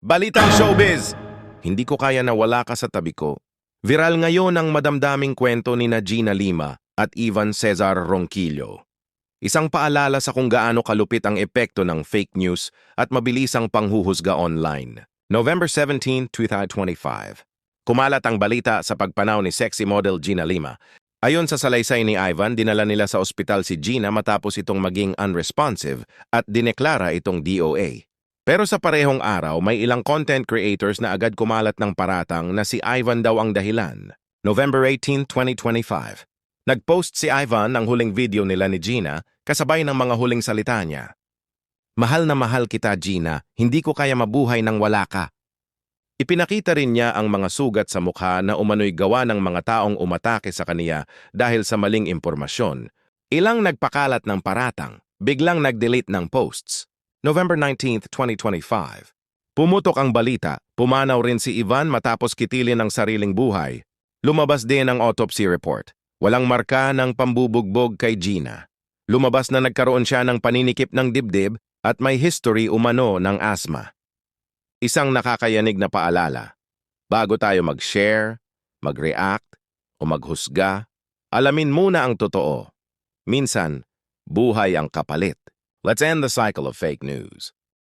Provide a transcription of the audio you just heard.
Balitang showbiz! Hindi ko kaya na wala ka sa tabi ko. Viral ngayon ang madamdaming kwento ni na Gina Lima at Ivan Cesar Ronquillo. Isang paalala sa kung gaano kalupit ang epekto ng fake news at mabilisang panghuhusga online. November 17, 2025. Kumalat ang balita sa pagpanaw ni sexy model Gina Lima. Ayon sa salaysay ni Ivan, dinala nila sa ospital si Gina matapos itong maging unresponsive at dineklara itong DOA. Pero sa parehong araw, may ilang content creators na agad kumalat ng paratang na si Ivan daw ang dahilan. November 18, 2025. Nagpost si Ivan ng huling video nila ni Gina kasabay ng mga huling salita niya. Mahal na mahal kita, Gina. Hindi ko kaya mabuhay nang wala ka. Ipinakita rin niya ang mga sugat sa mukha na umano'y gawa ng mga taong umatake sa kaniya dahil sa maling impormasyon. Ilang nagpakalat ng paratang, biglang nag-delete ng posts. November 19, 2025. Pumutok ang balita, pumanaw rin si Ivan matapos kitilin ang sariling buhay. Lumabas din ang autopsy report. Walang marka ng pambubugbog kay Gina. Lumabas na nagkaroon siya ng paninikip ng dibdib at may history umano ng asthma. Isang nakakayanig na paalala. Bago tayo mag-share, mag-react, o maghusga, alamin muna ang totoo. Minsan, buhay ang kapalit. Let's end the cycle of fake news.